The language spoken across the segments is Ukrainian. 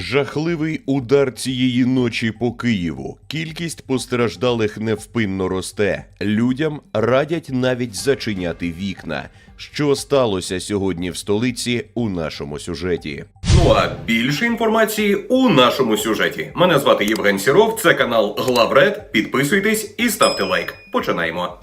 Жахливий удар цієї ночі по Києву. Кількість постраждалих невпинно росте. Людям радять навіть зачиняти вікна. Що сталося сьогодні в столиці у нашому сюжеті? Ну а більше інформації у нашому сюжеті. Мене звати Євген Сіров, це канал Главред. Підписуйтесь і ставте лайк. Починаємо.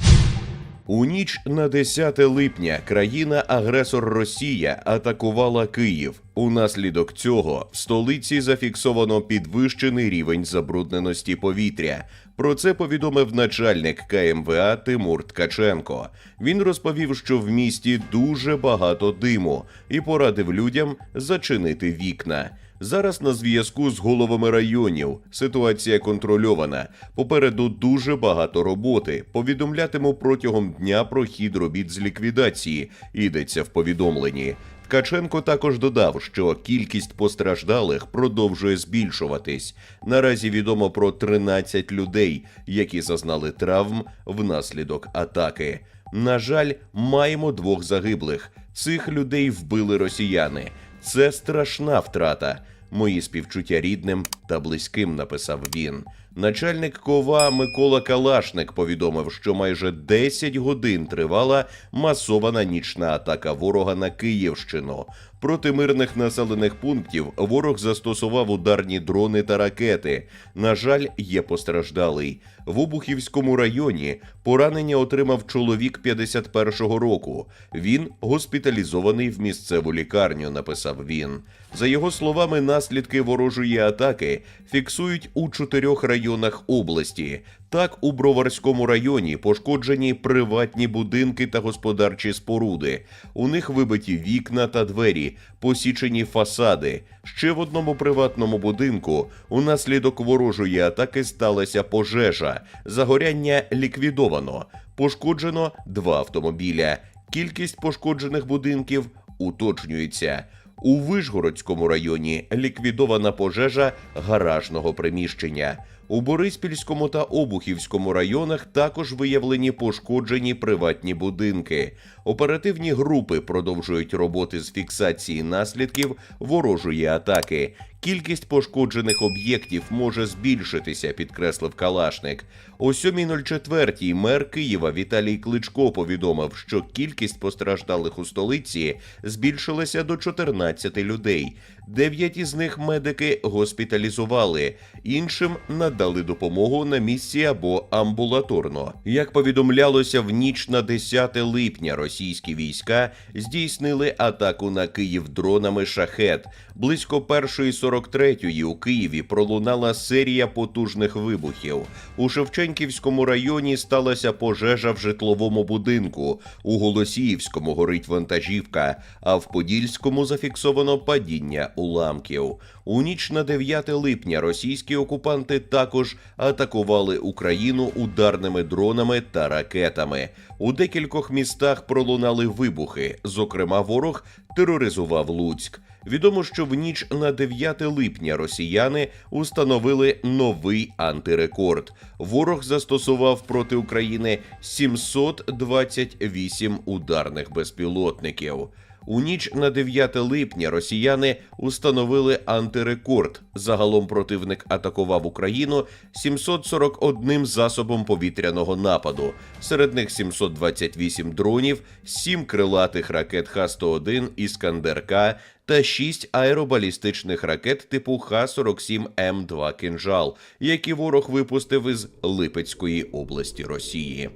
У ніч на 10 липня країна-агресор Росія атакувала Київ. Унаслідок цього в столиці зафіксовано підвищений рівень забрудненості повітря. Про це повідомив начальник КМВА Тимур Ткаченко. Він розповів, що в місті дуже багато диму і порадив людям зачинити вікна. Зараз на зв'язку з головами районів. Ситуація контрольована. Попереду дуже багато роботи. Повідомлятиму протягом дня про хід робіт з ліквідації. Йдеться в повідомленні. Ткаченко також додав, що кількість постраждалих продовжує збільшуватись. Наразі відомо про 13 людей, які зазнали травм внаслідок атаки. На жаль, маємо двох загиблих. Цих людей вбили росіяни. Це страшна втрата. Мої співчуття рідним та близьким, написав він. Начальник кова Микола Калашник повідомив, що майже 10 годин тривала масована нічна атака ворога на Київщину. Проти мирних населених пунктів ворог застосував ударні дрони та ракети. На жаль, є постраждалий. В Обухівському районі поранення отримав чоловік 51-го року. Він госпіталізований в місцеву лікарню, написав він. За його словами, наслідки ворожої атаки фіксують у чотирьох районах області. Так, у Броварському районі пошкоджені приватні будинки та господарчі споруди. У них вибиті вікна та двері, посічені фасади. Ще в одному приватному будинку унаслідок ворожої атаки сталася пожежа. Загоряння ліквідовано. Пошкоджено два автомобіля. Кількість пошкоджених будинків уточнюється. У Вишгородському районі ліквідована пожежа гаражного приміщення. У Бориспільському та Обухівському районах також виявлені пошкоджені приватні будинки. Оперативні групи продовжують роботи з фіксації наслідків ворожої атаки. Кількість пошкоджених об'єктів може збільшитися, підкреслив Калашник. О 7.04 мер Києва Віталій Кличко повідомив, що кількість постраждалих у столиці збільшилася до 14 людей. Дев'ять із них медики госпіталізували, іншим надали допомогу на місці або амбулаторно. Як повідомлялося, в ніч на 10 липня російські війська здійснили атаку на Київ дронами шахет. Близько 1.43 у Києві пролунала серія потужних вибухів. У Шевченківському районі сталася пожежа в житловому будинку. У Голосіївському горить вантажівка, а в Подільському зафіксовано падіння уламків. У ніч на 9 липня російські окупанти також атакували Україну ударними дронами та ракетами. У декількох містах пролунали вибухи. Зокрема, ворог тероризував Луцьк. Відомо, що в ніч на 9 липня росіяни установили новий антирекорд. Ворог застосував проти України 728 ударних безпілотників. У ніч на 9 липня росіяни установили антирекорд. Загалом противник атакував Україну 741 засобом повітряного нападу. Серед них 728 дронів, 7 крилатих ракет Х-101 «Іскандер-К» та 6 аеробалістичних ракет типу Х-47М2 «Кинжал», які ворог випустив із Липецької області Росії.